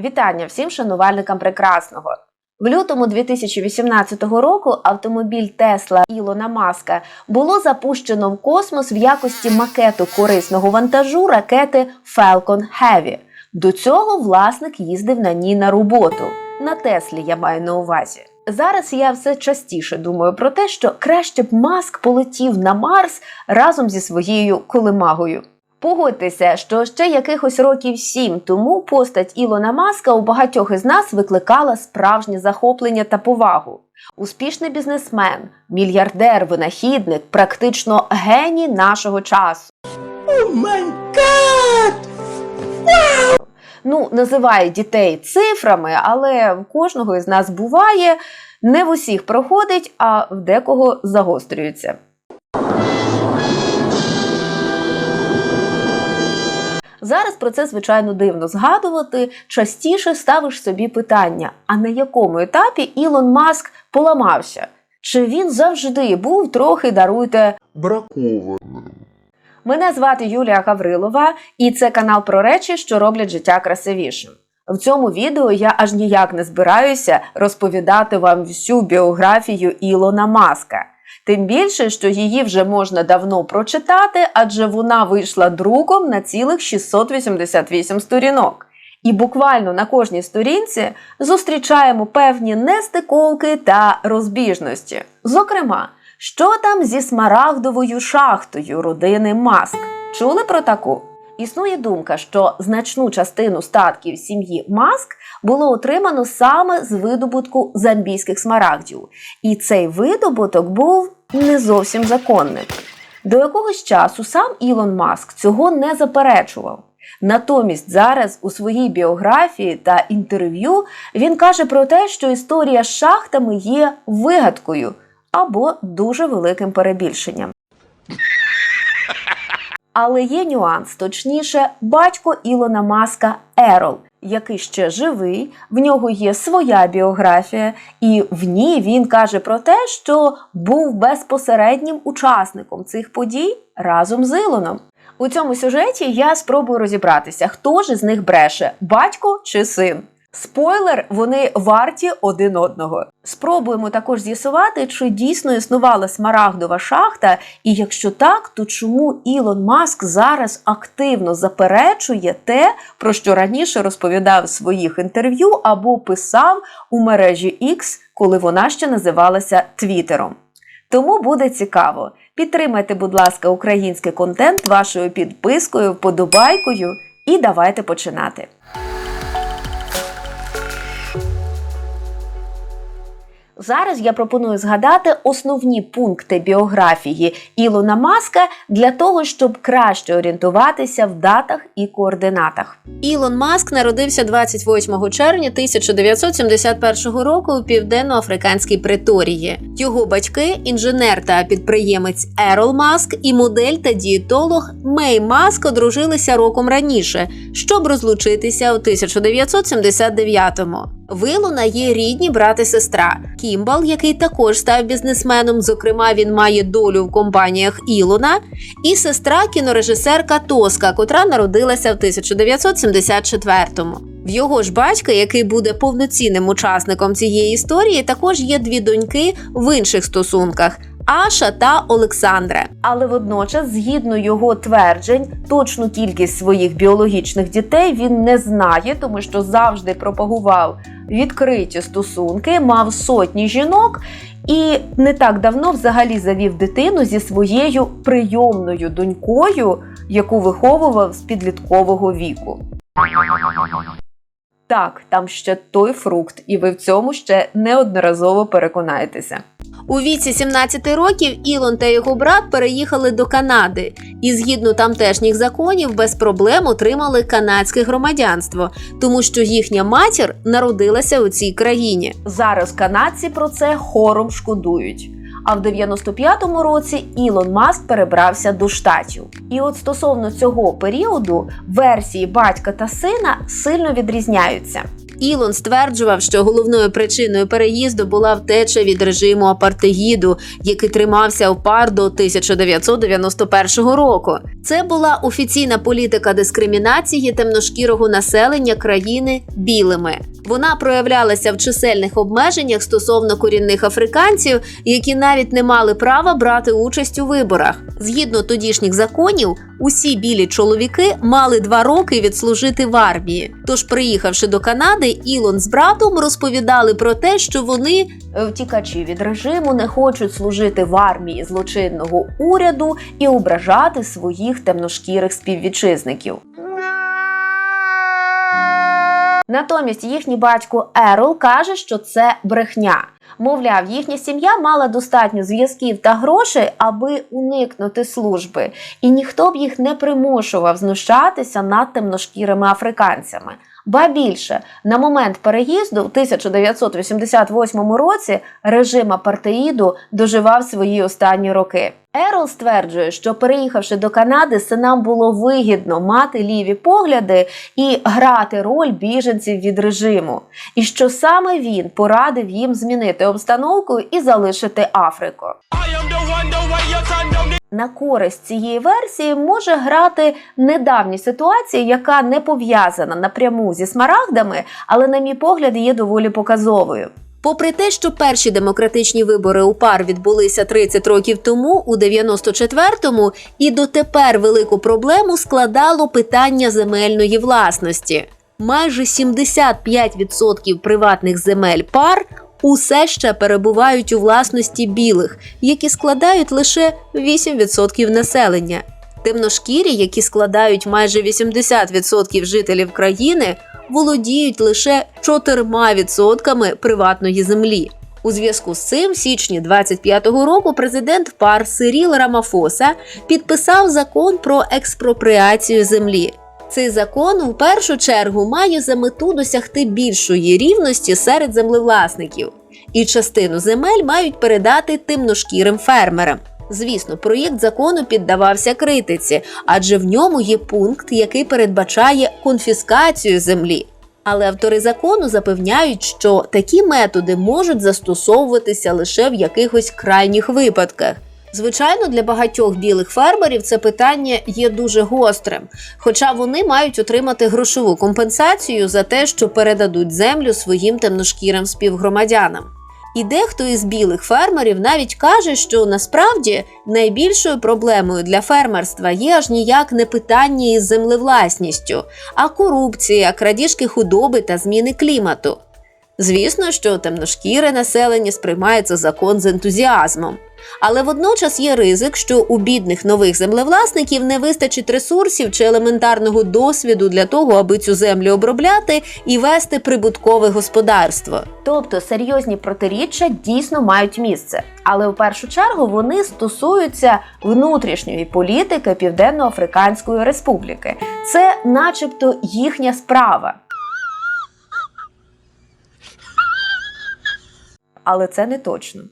Вітання всім шанувальникам прекрасного. В лютому 2018 року автомобіль Тесла Ілона Маска було запущено в космос в якості макету корисного вантажу ракети Falcon Heavy. До цього власник їздив на ній на роботу. На Теслі я маю на увазі. Зараз я все частіше думаю про те, що краще б Маск полетів на Марс разом зі своєю колемагою. Погодьтеся, що ще якихось років сім тому постать Ілона Маска у багатьох із нас викликала справжнє захоплення та повагу. Успішний бізнесмен, мільярдер, винахідник, практично геній нашого часу. Ну, називає дітей цифрами, але в кожного із нас буває, не в усіх проходить, а в декого загострюється. Зараз про це звичайно дивно згадувати. Частіше ставиш собі питання: а на якому етапі Ілон Маск поламався? Чи він завжди був трохи даруйте? бракованим. Мене звати Юлія Гаврилова, і це канал про речі, що роблять життя красивішим. В цьому відео я аж ніяк не збираюся розповідати вам всю біографію Ілона Маска. Тим більше, що її вже можна давно прочитати, адже вона вийшла друком на цілих 688 сторінок. І буквально на кожній сторінці зустрічаємо певні нестиковки та розбіжності. Зокрема, що там зі смарагдовою шахтою родини Маск? Чули про таку? Існує думка, що значну частину статків сім'ї Маск було отримано саме з видобутку замбійських смарагдів, і цей видобуток був не зовсім законним. До якогось часу сам Ілон Маск цього не заперечував. Натомість зараз у своїй біографії та інтерв'ю він каже про те, що історія з шахтами є вигадкою або дуже великим перебільшенням. Але є нюанс, точніше, батько Ілона Маска Ерол, який ще живий, в нього є своя біографія, і в ній він каже про те, що був безпосереднім учасником цих подій разом з Ілоном. У цьому сюжеті я спробую розібратися, хто ж із них бреше батько чи син. Спойлер, вони варті один одного. Спробуємо також з'ясувати, чи дійсно існувала смарагдова шахта, і якщо так, то чому Ілон Маск зараз активно заперечує те, про що раніше розповідав в своїх інтерв'ю або писав у мережі X, коли вона ще називалася Твіттером. Тому буде цікаво. Підтримайте, будь ласка, український контент вашою підпискою, вподобайкою, і давайте починати. Зараз я пропоную згадати основні пункти біографії Ілона Маска для того, щоб краще орієнтуватися в датах і координатах. Ілон Маск народився 28 червня 1971 року у південно-африканській Преторії. Його батьки інженер та підприємець Ерол Маск і модель та дієтолог Мей Маск одружилися роком раніше, щоб розлучитися у 1979-му. В Ілона є рідні брат і сестра. Кімбал, який також став бізнесменом, зокрема, він має долю в компаніях Ілона, і сестра кінорежисерка Тоска, котра народилася в 1974-му. В його ж батька, який буде повноцінним учасником цієї історії, також є дві доньки в інших стосунках. Аша та Олександра. Але водночас, згідно його тверджень, точну кількість своїх біологічних дітей він не знає, тому що завжди пропагував відкриті стосунки, мав сотні жінок і не так давно взагалі завів дитину зі своєю прийомною донькою, яку виховував з підліткового віку. Так, там ще той фрукт, і ви в цьому ще неодноразово переконаєтеся. У віці 17 років Ілон та його брат переїхали до Канади і, згідно тамтешніх законів, без проблем отримали канадське громадянство, тому що їхня матір народилася у цій країні. Зараз канадці про це хором шкодують. А в 95-му році Ілон Маск перебрався до штатів. І от стосовно цього періоду версії батька та сина сильно відрізняються. Ілон стверджував, що головною причиною переїзду була втеча від режиму апартеїду, який тримався в пар до 1991 року. Це була офіційна політика дискримінації темношкірого населення країни білими. Вона проявлялася в чисельних обмеженнях стосовно корінних африканців, які навіть не мали права брати участь у виборах. Згідно тодішніх законів, усі білі чоловіки мали два роки відслужити в армії. Тож, приїхавши до Канади, Ілон з братом розповідали про те, що вони е, втікачі від режиму не хочуть служити в армії злочинного уряду і ображати своїх темношкірих співвітчизників. Натомість їхній батько Ерол каже, що це брехня. Мовляв, їхня сім'я мала достатньо зв'язків та грошей, аби уникнути служби, і ніхто б їх не примушував знущатися над темношкірими африканцями. Ба більше, на момент переїзду в 1988 році режим апартеїду доживав свої останні роки. Ерол стверджує, що переїхавши до Канади, синам було вигідно мати ліві погляди і грати роль біженців від режиму, і що саме він порадив їм змінити обстановку і залишити Африку. На користь цієї версії може грати недавня ситуація, яка не пов'язана напряму зі смарагдами, але, на мій погляд, є доволі показовою. Попри те, що перші демократичні вибори у пар відбулися 30 років тому, у 94-му, і дотепер велику проблему складало питання земельної власності. Майже 75% приватних земель пар усе ще перебувають у власності білих, які складають лише 8% населення. Темношкірі, які складають майже 80% жителів країни, володіють лише 4% приватної землі. У зв'язку з цим, в січні 25-го року, президент пар Сиріл Рамафоса підписав закон про експропріацію землі. Цей закон у першу чергу має за мету досягти більшої рівності серед землевласників, і частину земель мають передати темношкірим фермерам. Звісно, проєкт закону піддавався критиці, адже в ньому є пункт, який передбачає конфіскацію землі. Але автори закону запевняють, що такі методи можуть застосовуватися лише в якихось крайніх випадках. Звичайно, для багатьох білих фермерів це питання є дуже гострим, хоча вони мають отримати грошову компенсацію за те, що передадуть землю своїм темношкірим співгромадянам. І дехто із білих фермерів навіть каже, що насправді найбільшою проблемою для фермерства є аж ніяк не питання із землевласністю, а корупція, крадіжки худоби та зміни клімату. Звісно, що темношкіре населення сприймає цей закон з ентузіазмом. Але водночас є ризик, що у бідних нових землевласників не вистачить ресурсів чи елементарного досвіду для того, аби цю землю обробляти і вести прибуткове господарство. Тобто серйозні протиріччя дійсно мають місце, але в першу чергу вони стосуються внутрішньої політики Південно-Африканської Республіки. Це, начебто, їхня справа. але це не точно.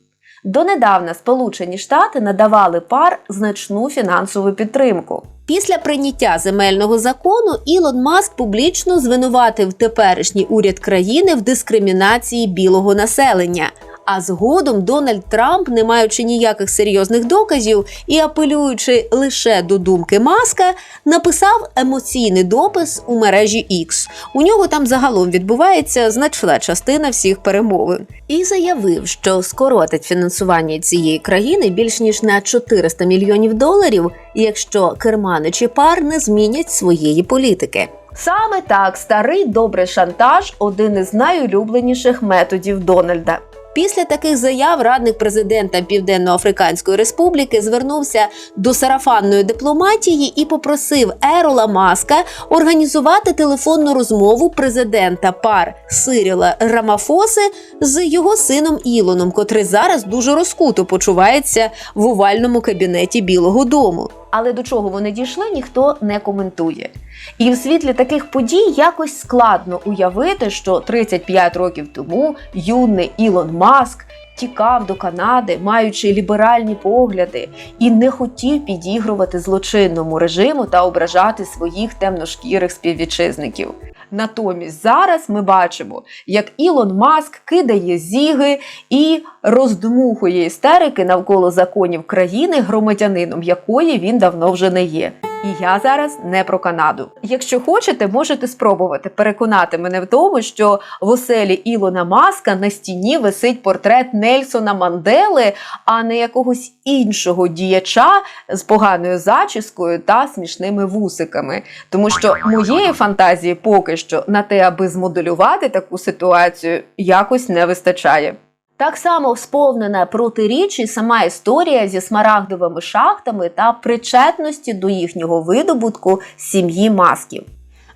Донедавна Сполучені Штати надавали пар значну фінансову підтримку. Після прийняття земельного закону Ілон Маск публічно звинуватив теперішній уряд країни в дискримінації білого населення. А згодом Дональд Трамп, не маючи ніяких серйозних доказів і апелюючи лише до думки Маска, написав емоційний допис у мережі X. У нього там загалом відбувається значна частина всіх перемовин. І заявив, що скоротить фінансування цієї країни більш ніж на 400 мільйонів доларів, якщо керманичі пар не змінять своєї політики. Саме так старий добрий шантаж один із найулюбленіших методів Дональда. Після таких заяв радник президента Південно-Африканської Республіки звернувся до сарафанної дипломатії і попросив Ерола Маска організувати телефонну розмову президента пар Сиріла Рамафоси з його сином Ілоном, котрий зараз дуже розкуто почувається в овальному кабінеті Білого Дому. Але до чого вони дійшли, ніхто не коментує. І в світлі таких подій якось складно уявити, що 35 років тому юний Ілон Маск тікав до Канади, маючи ліберальні погляди, і не хотів підігрувати злочинному режиму та ображати своїх темношкірих співвітчизників. Натомість зараз ми бачимо, як Ілон Маск кидає зіги і роздмухує істерики навколо законів країни, громадянином якої він давно вже не є. І я зараз не про Канаду. Якщо хочете, можете спробувати переконати мене в тому, що в оселі Ілона Маска на стіні висить портрет Нельсона Мандели, а не якогось іншого діяча з поганою зачіскою та смішними вусиками. Тому що моєї фантазії поки що на те, аби змоделювати таку ситуацію, якось не вистачає. Так само сповнена протиріч і сама історія зі смарагдовими шахтами та причетності до їхнього видобутку сім'ї масків.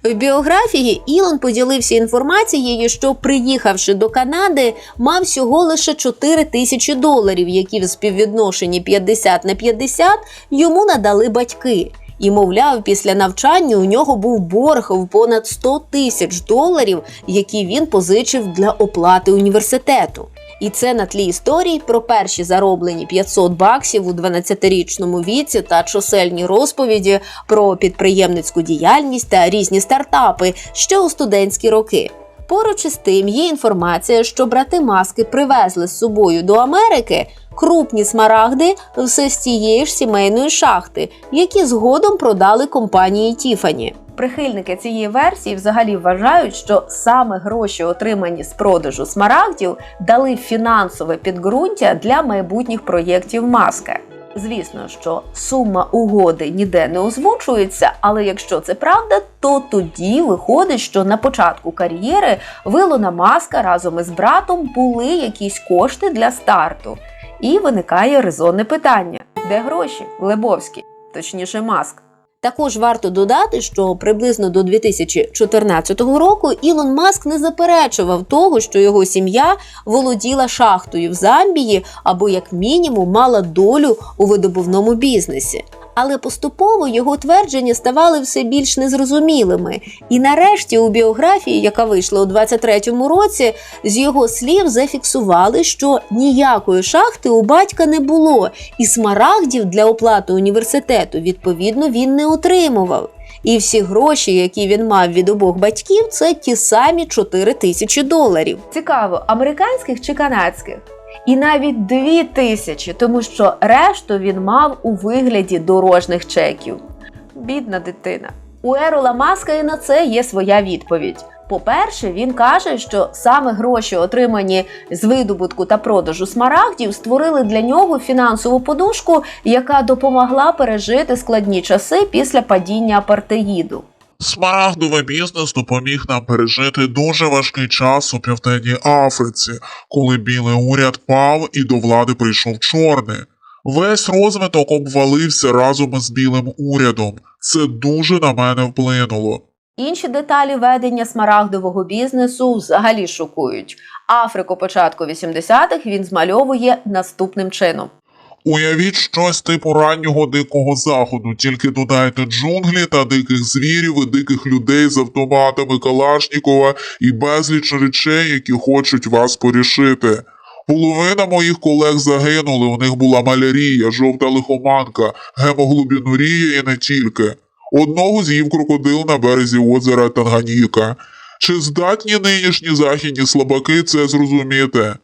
В біографії Ілон поділився інформацією, що приїхавши до Канади, мав всього лише 4 тисячі доларів, які в співвідношенні 50 на 50 йому надали батьки. І, мовляв, після навчання у нього був борг в понад 100 тисяч доларів, які він позичив для оплати університету. І це на тлі історій про перші зароблені 500 баксів у 12-річному віці та чисельні розповіді про підприємницьку діяльність та різні стартапи ще у студентські роки. Поруч із тим є інформація, що брати маски привезли з собою до Америки крупні смарагди все з тієї ж сімейної шахти, які згодом продали компанії Тіфані. Прихильники цієї версії взагалі вважають, що саме гроші, отримані з продажу смарагдів, дали фінансове підґрунтя для майбутніх проєктів маски. Звісно, що сума угоди ніде не озвучується, але якщо це правда, то тоді виходить, що на початку кар'єри в Ілона Маска разом із братом були якісь кошти для старту. І виникає резонне питання: де гроші? Лебовські, точніше, маск. Також варто додати, що приблизно до 2014 року Ілон Маск не заперечував того, що його сім'я володіла шахтою в Замбії або, як мінімум, мала долю у видобувному бізнесі. Але поступово його твердження ставали все більш незрозумілими. І нарешті у біографії, яка вийшла у 23-му році, з його слів зафіксували, що ніякої шахти у батька не було, і смарагдів для оплати університету відповідно він не отримував. І всі гроші, які він мав від обох батьків, це ті самі 4 тисячі доларів. Цікаво, американських чи канадських? І навіть дві тисячі, тому що решту він мав у вигляді дорожних чеків. Бідна дитина. У Ерола Маска і на це є своя відповідь. По-перше, він каже, що саме гроші, отримані з видобутку та продажу смарагдів, створили для нього фінансову подушку, яка допомогла пережити складні часи після падіння апартеїду. Смарагдовий бізнес допоміг нам пережити дуже важкий час у Південній Африці, коли білий уряд пав і до влади прийшов чорний. Весь розвиток обвалився разом із білим урядом. Це дуже на мене вплинуло. Інші деталі ведення смарагдового бізнесу взагалі шокують. Африку початку 80-х він змальовує наступним чином. Уявіть щось типу раннього дикого заходу, тільки додайте джунглі та диких звірів і диких людей з автоматами Калашнікова і безліч речей, які хочуть вас порішити. Половина моїх колег загинули, у них була малярія, жовта лихоманка, гемоглобінурія і не тільки. Одного з'їв крокодил на березі озера Танганіка. Чи здатні нинішні західні слабаки це зрозуміти?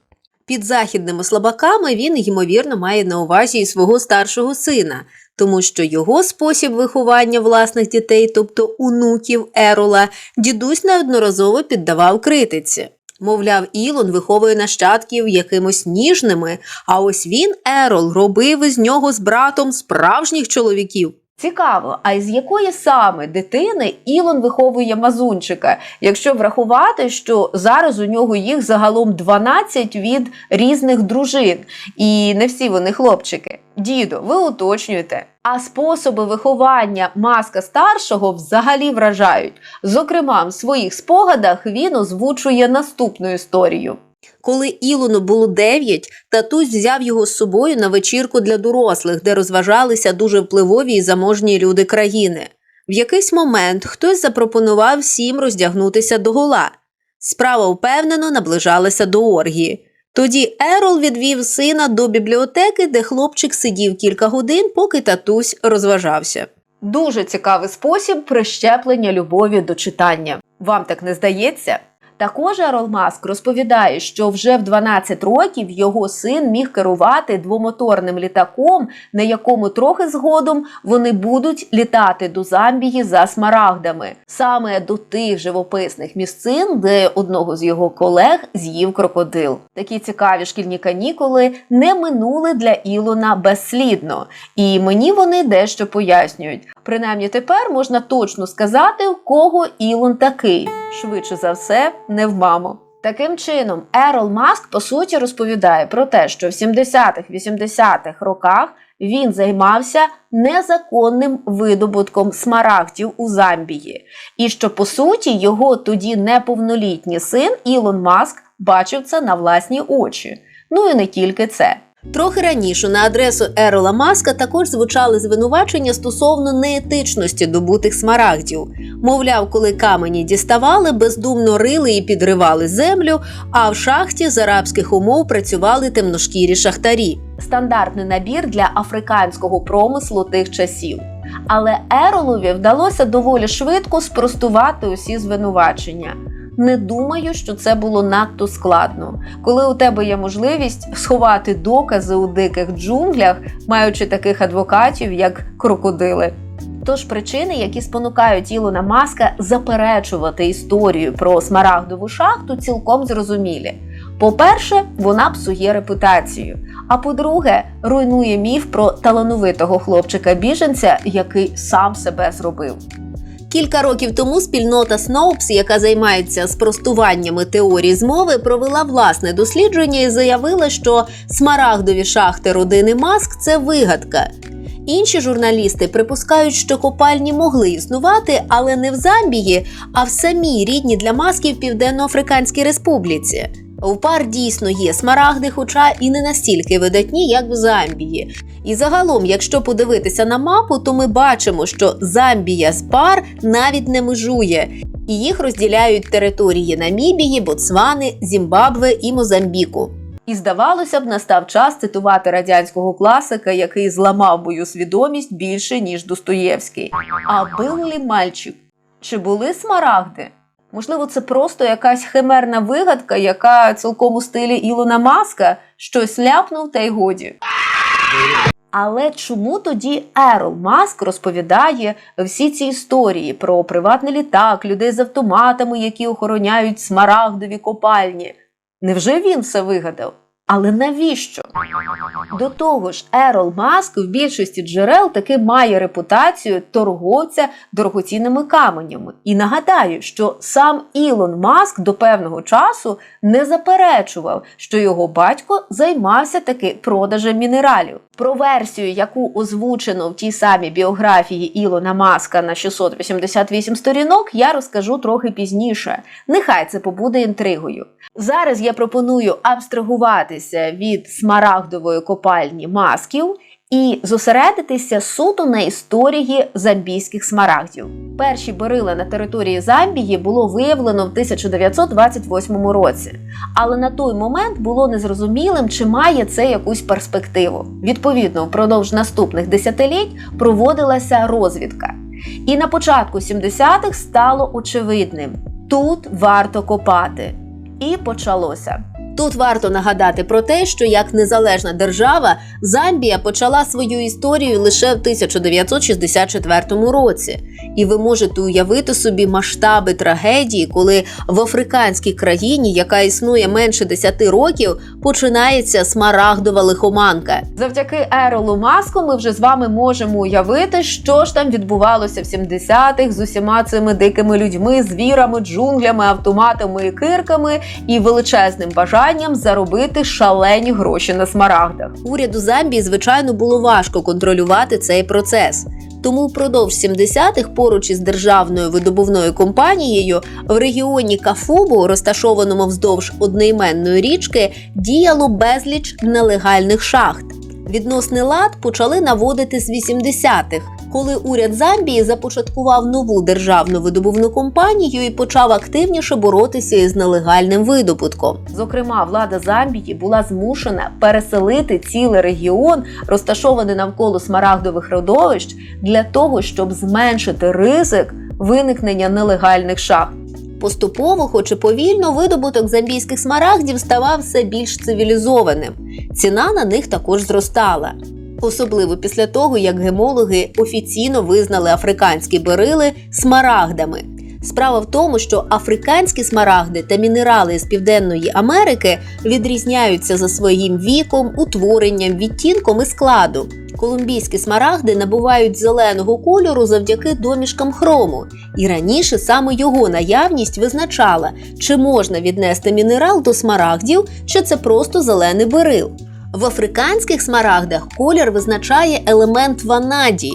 Під західними слабаками він, ймовірно, має на увазі і свого старшого сина, тому що його спосіб виховання власних дітей, тобто онуків Ерола, дідусь неодноразово піддавав критиці. Мовляв, Ілон виховує нащадків якимось ніжними, а ось він, Ерол, робив із нього з братом справжніх чоловіків. Цікаво, а із якої саме дитини Ілон виховує мазунчика, якщо врахувати, що зараз у нього їх загалом 12 від різних дружин, і не всі вони хлопчики. Дідо, ви уточнюєте. А способи виховання маска старшого взагалі вражають. Зокрема, в своїх спогадах він озвучує наступну історію. Коли Ілону було 9, татусь взяв його з собою на вечірку для дорослих, де розважалися дуже впливові і заможні люди країни. В якийсь момент хтось запропонував всім роздягнутися догола. Справа впевнено наближалася до оргії. Тоді Ерол відвів сина до бібліотеки, де хлопчик сидів кілька годин, поки татусь розважався. Дуже цікавий спосіб прищеплення любові до читання. Вам так не здається? Також Ерол Маск розповідає, що вже в 12 років його син міг керувати двомоторним літаком, на якому трохи згодом вони будуть літати до Замбії за смарагдами, саме до тих живописних місцин, де одного з його колег з'їв крокодил. Такі цікаві шкільні канікули не минули для Ілона безслідно, і мені вони дещо пояснюють. Принаймні тепер можна точно сказати, у кого Ілон такий. Швидше за все, не в маму. Таким чином, Ерол Маск по суті розповідає про те, що в 70-х-80-х роках він займався незаконним видобутком смарагдів у Замбії, і що по суті його тоді неповнолітній син Ілон Маск бачив це на власні очі. Ну і не тільки це. Трохи раніше на адресу Ерола Маска також звучали звинувачення стосовно неетичності добутих смарагдів. Мовляв, коли камені діставали, бездумно рили і підривали землю, а в шахті з арабських умов працювали темношкірі шахтарі. Стандартний набір для африканського промислу тих часів. Але Еролові вдалося доволі швидко спростувати усі звинувачення. Не думаю, що це було надто складно, коли у тебе є можливість сховати докази у диких джунглях, маючи таких адвокатів, як крокодили. Тож причини, які спонукають Ілона Маска заперечувати історію про смарагдову шахту, цілком зрозумілі. По-перше, вона псує репутацію. А по-друге, руйнує міф про талановитого хлопчика-біженця, який сам себе зробив. Кілька років тому спільнота Snopes, яка займається спростуваннями теорії змови, провела власне дослідження і заявила, що смарагдові шахти родини Маск це вигадка. Інші журналісти припускають, що копальні могли існувати, але не в Замбії, а в самій рідній для масків Південно-Африканській Республіці. В пар дійсно є смарагди, хоча і не настільки видатні, як в Замбії. І загалом, якщо подивитися на мапу, то ми бачимо, що Замбія з пар навіть не межує, і їх розділяють території Намібії, Ботсвани, Зімбабве і Мозамбіку. І здавалося б, настав час цитувати радянського класика, який зламав мою свідомість більше ніж Достоєвський. А ли мальчик? Чи були смарагди? Можливо, це просто якась химерна вигадка, яка цілком у стилі Ілона Маска щось ляпнув та й годі. Але чому тоді Ерол Маск розповідає всі ці історії про приватний літак, людей з автоматами, які охороняють смарагдові копальні? Невже він все вигадав? Але навіщо? До того ж, Ерол Маск в більшості джерел таки має репутацію торговця дорогоцінними каменями. І нагадаю, що сам Ілон Маск до певного часу не заперечував, що його батько займався таки продажем мінералів. Про версію, яку озвучено в тій самій біографії Ілона Маска на 688 сторінок, я розкажу трохи пізніше. Нехай це побуде інтригою. Зараз я пропоную абстрагуватися від смарагдової копальні масків і зосередитися суто на історії замбійських смарагдів. Перші берила на території Замбії було виявлено в 1928 році, але на той момент було незрозумілим, чи має це якусь перспективу. Відповідно, впродовж наступних десятиліть проводилася розвідка. І на початку 70-х стало очевидним: тут варто копати. І почалося. Тут варто нагадати про те, що як незалежна держава Замбія почала свою історію лише в 1964 році, і ви можете уявити собі масштаби трагедії, коли в африканській країні, яка існує менше 10 років, починається смарагдова лихоманка. Завдяки Еролу Маску ми вже з вами можемо уявити, що ж там відбувалося в 70-х з усіма цими дикими людьми, звірами, джунглями, автоматами і кирками і величезним бажанням заробити шалені гроші на смарагдах. Уряду Замбії, звичайно, було важко контролювати цей процес. Тому впродовж 70-х поруч із державною видобувною компанією в регіоні Кафубу, розташованому вздовж одноіменної річки, діяло безліч нелегальних шахт. Відносний лад почали наводити з 80-х, коли уряд Замбії започаткував нову державну видобувну компанію і почав активніше боротися із нелегальним видобутком. Зокрема, влада Замбії була змушена переселити цілий регіон, розташований навколо смарагдових родовищ, для того, щоб зменшити ризик виникнення нелегальних шахт. Поступово, хоч і повільно, видобуток замбійських смарагдів ставав все більш цивілізованим. Ціна на них також зростала. Особливо після того, як гемологи офіційно визнали африканські берили смарагдами. Справа в тому, що африканські смарагди та мінерали з Південної Америки відрізняються за своїм віком, утворенням, відтінком і складу. Колумбійські смарагди набувають зеленого кольору завдяки домішкам хрому, і раніше саме його наявність визначала, чи можна віднести мінерал до смарагдів, чи це просто зелений берил. В африканських смарагдах колір визначає елемент ванадій,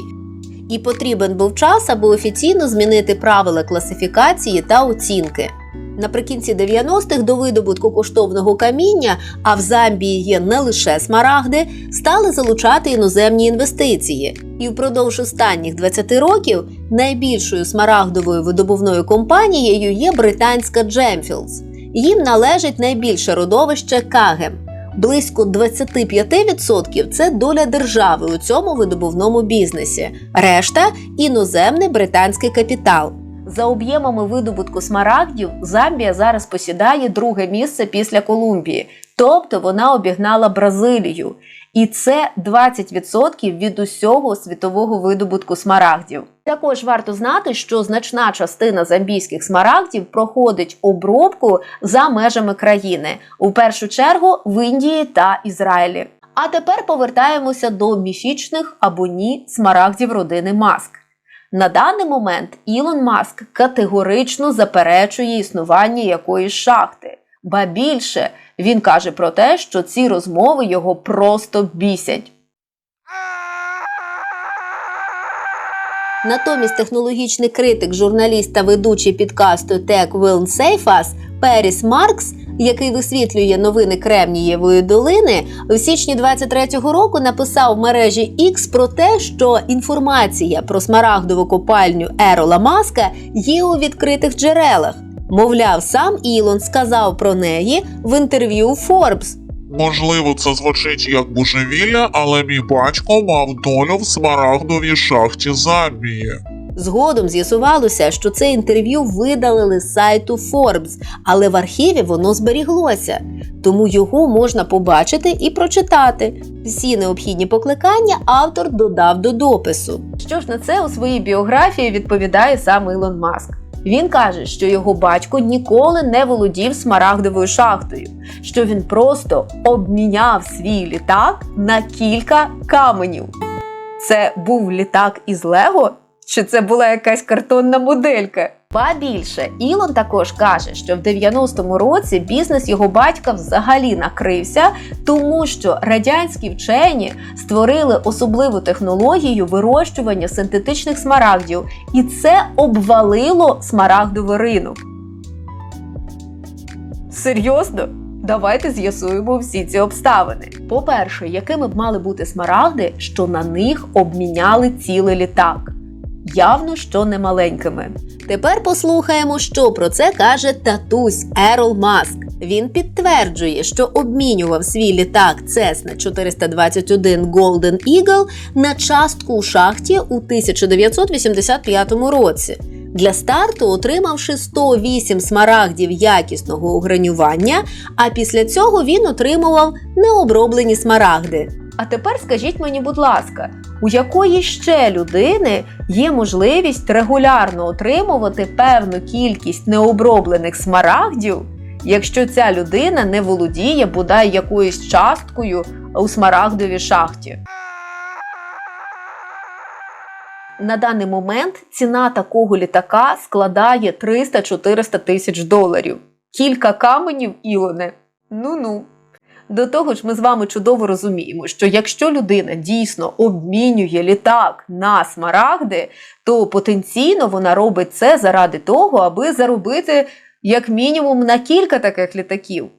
і потрібен був час, аби офіційно змінити правила класифікації та оцінки. Наприкінці 90-х до видобутку коштовного каміння, а в Замбії є не лише смарагди, стали залучати іноземні інвестиції. І впродовж останніх 20 років найбільшою смарагдовою видобувною компанією є британська Gemfields. Їм належить найбільше родовище Кагем. Близько 25% – це доля держави у цьому видобувному бізнесі. Решта іноземний британський капітал. За об'ємами видобутку смарагдів Замбія зараз посідає друге місце після Колумбії, тобто вона обігнала Бразилію. І це 20% від усього світового видобутку смарагдів. Також варто знати, що значна частина замбійських смарагдів проходить обробку за межами країни, у першу чергу в Індії та Ізраїлі. А тепер повертаємося до міфічних або ні смарагдів родини Маск. На даний момент Ілон Маск категорично заперечує існування якоїсь шахти. Ба більше він каже про те, що ці розмови його просто бісять. Натомість технологічний критик, журналіст та ведучий підкасту Tech Will Save Us Періс Маркс, який висвітлює новини Кремнієвої долини, в січні 23-го року написав в мережі X про те, що інформація про смарагдову копальню Ерола Маска є у відкритих джерелах. Мовляв, сам Ілон сказав про неї в інтерв'ю Forbes. Можливо, це звучить як божевілля, але мій батько мав долю в смарагдовій шахті Замбії. Згодом з'ясувалося, що це інтерв'ю видалили з сайту Forbes, але в архіві воно зберіглося, тому його можна побачити і прочитати. Всі необхідні покликання автор додав до допису. Що ж на це у своїй біографії відповідає сам Ілон Маск. Він каже, що його батько ніколи не володів смарагдовою шахтою, що він просто обміняв свій літак на кілька каменів. Це був літак із Лего? Чи це була якась картонна моделька? Ба більше, Ілон також каже, що в 90-му році бізнес його батька взагалі накрився, тому що радянські вчені створили особливу технологію вирощування синтетичних смарагдів, і це обвалило смарагдовий ринок. Серйозно? Давайте з'ясуємо всі ці обставини. По-перше, якими б мали бути смарагди, що на них обміняли цілий літак? Явно, що не маленькими. Тепер послухаємо, що про це каже татусь Ерол Маск. Він підтверджує, що обмінював свій літак Cessna 421 Golden Eagle на частку у шахті у 1985 році. Для старту отримавши 108 смарагдів якісного огранювання, а після цього він отримував необроблені смарагди. А тепер скажіть мені, будь ласка, у якої ще людини є можливість регулярно отримувати певну кількість необроблених смарагдів, якщо ця людина не володіє бодай якоюсь часткою у смарагдовій шахті? На даний момент ціна такого літака складає 300-400 тисяч доларів. Кілька каменів, Ілоне. Ну-ну. До того ж, ми з вами чудово розуміємо, що якщо людина дійсно обмінює літак на смарагди, то потенційно вона робить це заради того, аби заробити як мінімум на кілька таких літаків.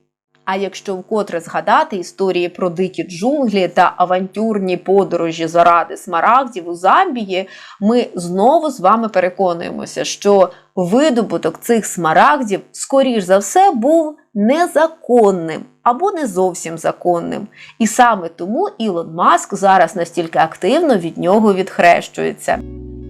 А якщо вкотре згадати історії про дикі джунглі та авантюрні подорожі заради смарагдів у Замбії, ми знову з вами переконуємося, що видобуток цих смарагдів, скоріш за все, був незаконним або не зовсім законним. І саме тому Ілон Маск зараз настільки активно від нього відхрещується.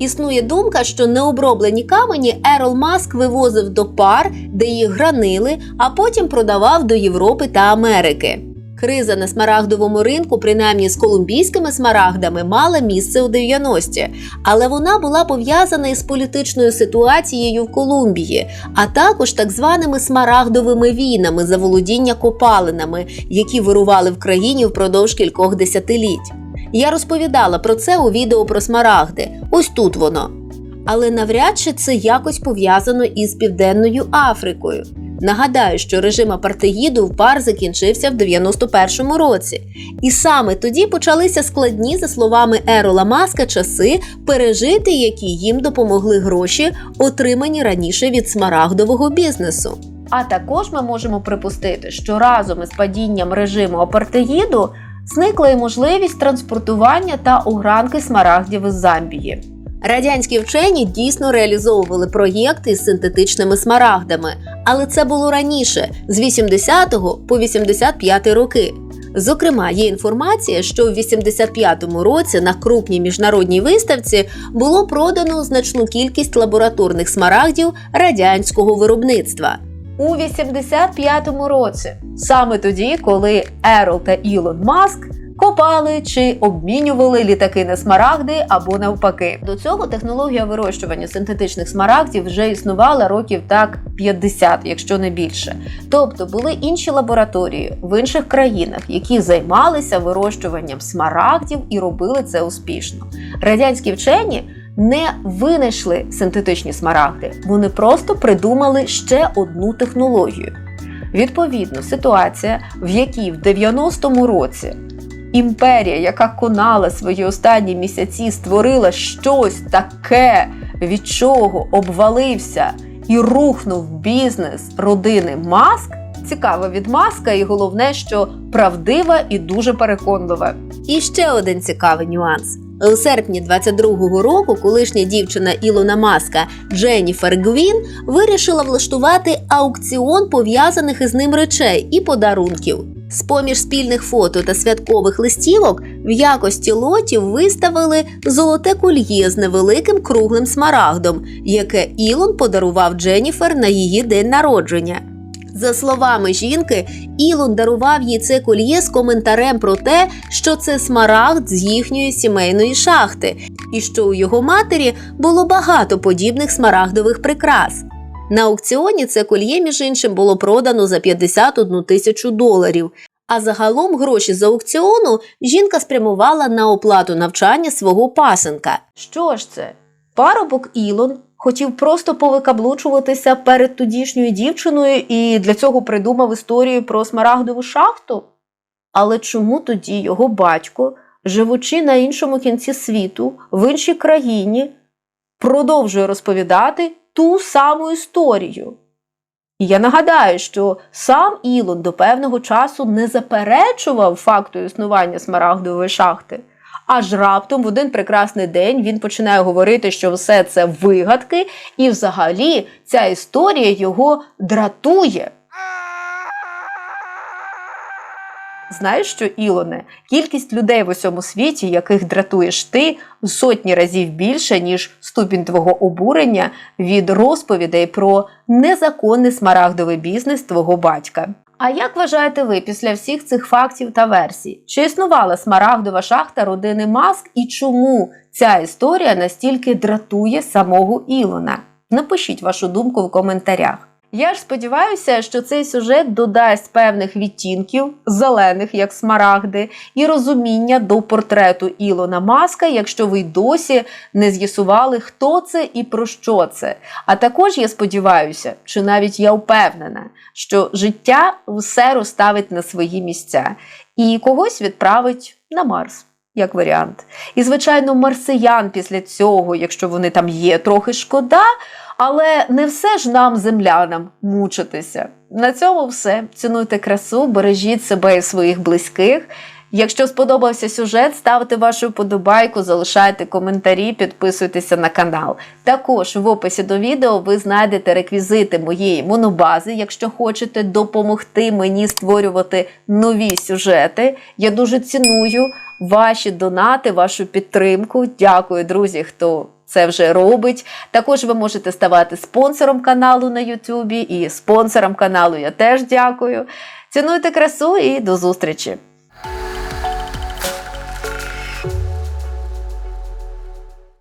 Існує думка, що необроблені камені Ерол Маск вивозив до пар, де їх гранили, а потім продавав до Європи та Америки. Криза на смарагдовому ринку, принаймні з колумбійськими смарагдами, мала місце у 90-ті, але вона була пов'язана із політичною ситуацією в Колумбії, а також так званими смарагдовими війнами за володіння копалинами, які вирували в країні впродовж кількох десятиліть. Я розповідала про це у відео про смарагди. Ось тут воно. Але навряд чи це якось пов'язано із Південною Африкою. Нагадаю, що режим апартеїду в пар закінчився в 91-му році, і саме тоді почалися складні, за словами Ерола Маска, часи, пережити які їм допомогли гроші, отримані раніше від смарагдового бізнесу. А також ми можемо припустити, що разом із падінням режиму апартеїду зникла і можливість транспортування та огранки смарагдів із Замбії. Радянські вчені дійсно реалізовували проєкти з синтетичними смарагдами, але це було раніше, з 80 по 85 роки. Зокрема, є інформація, що в 85-му році на крупній міжнародній виставці було продано значну кількість лабораторних смарагдів радянського виробництва. У 85-му році, саме тоді, коли Ерол та Ілон Маск копали чи обмінювали літаки на смарагди або навпаки. До цього технологія вирощування синтетичних смарагдів вже існувала років так 50, якщо не більше. Тобто були інші лабораторії в інших країнах, які займалися вирощуванням смарагдів і робили це успішно. Радянські вчені. Не винайшли синтетичні смарагди, вони просто придумали ще одну технологію. Відповідно, ситуація, в якій в 90-му році імперія, яка конала свої останні місяці, створила щось таке, від чого обвалився і рухнув бізнес родини Маск. Цікава від маска, і головне, що правдива і дуже переконлива. І ще один цікавий нюанс. У серпні 22-го року колишня дівчина Ілона Маска Дженніфер Гвін вирішила влаштувати аукціон пов'язаних із ним речей і подарунків. З-поміж спільних фото та святкових листівок в якості лотів виставили золоте кольє з невеликим круглим смарагдом, яке Ілон подарував Дженніфер на її день народження. За словами жінки, Ілон дарував їй це кольє з коментарем про те, що це смарагд з їхньої сімейної шахти, і що у його матері було багато подібних смарагдових прикрас. На аукціоні це кольє, між іншим, було продано за 51 тисячу доларів. А загалом гроші з аукціону жінка спрямувала на оплату навчання свого пасенка. Що ж це? Парубок Ілон хотів просто повикаблучуватися перед тодішньою дівчиною і для цього придумав історію про смарагдову шахту. Але чому тоді його батько, живучи на іншому кінці світу, в іншій країні, продовжує розповідати ту саму історію? І я нагадаю, що сам Ілон до певного часу не заперечував факту існування смарагдової шахти. Аж раптом в один прекрасний день він починає говорити, що все це вигадки, і взагалі ця історія його дратує. Знаєш що, Ілоне, кількість людей в усьому світі, яких дратуєш ти, сотні разів більше, ніж ступінь твого обурення від розповідей про незаконний смарагдовий бізнес твого батька. А як вважаєте ви після всіх цих фактів та версій? Чи існувала смарагдова шахта родини Маск і чому ця історія настільки дратує самого Ілона? Напишіть вашу думку в коментарях. Я ж сподіваюся, що цей сюжет додасть певних відтінків, зелених, як смарагди, і розуміння до портрету Ілона Маска, якщо ви досі не з'ясували, хто це і про що це. А також я сподіваюся, чи навіть я впевнена, що життя все розставить на свої місця і когось відправить на Марс. Як варіант. І, звичайно, марсиян після цього, якщо вони там є, трохи шкода. Але не все ж нам, землянам, мучитися. На цьому все. Цінуйте красу, бережіть себе і своїх близьких. Якщо сподобався сюжет, ставте вашу вподобайку, залишайте коментарі, підписуйтеся на канал. Також в описі до відео ви знайдете реквізити моєї монобази, якщо хочете допомогти мені створювати нові сюжети. Я дуже ціную ваші донати, вашу підтримку. Дякую, друзі, хто це вже робить. Також ви можете ставати спонсором каналу на Ютубі і спонсорам каналу я теж дякую. Цінуйте красу і до зустрічі!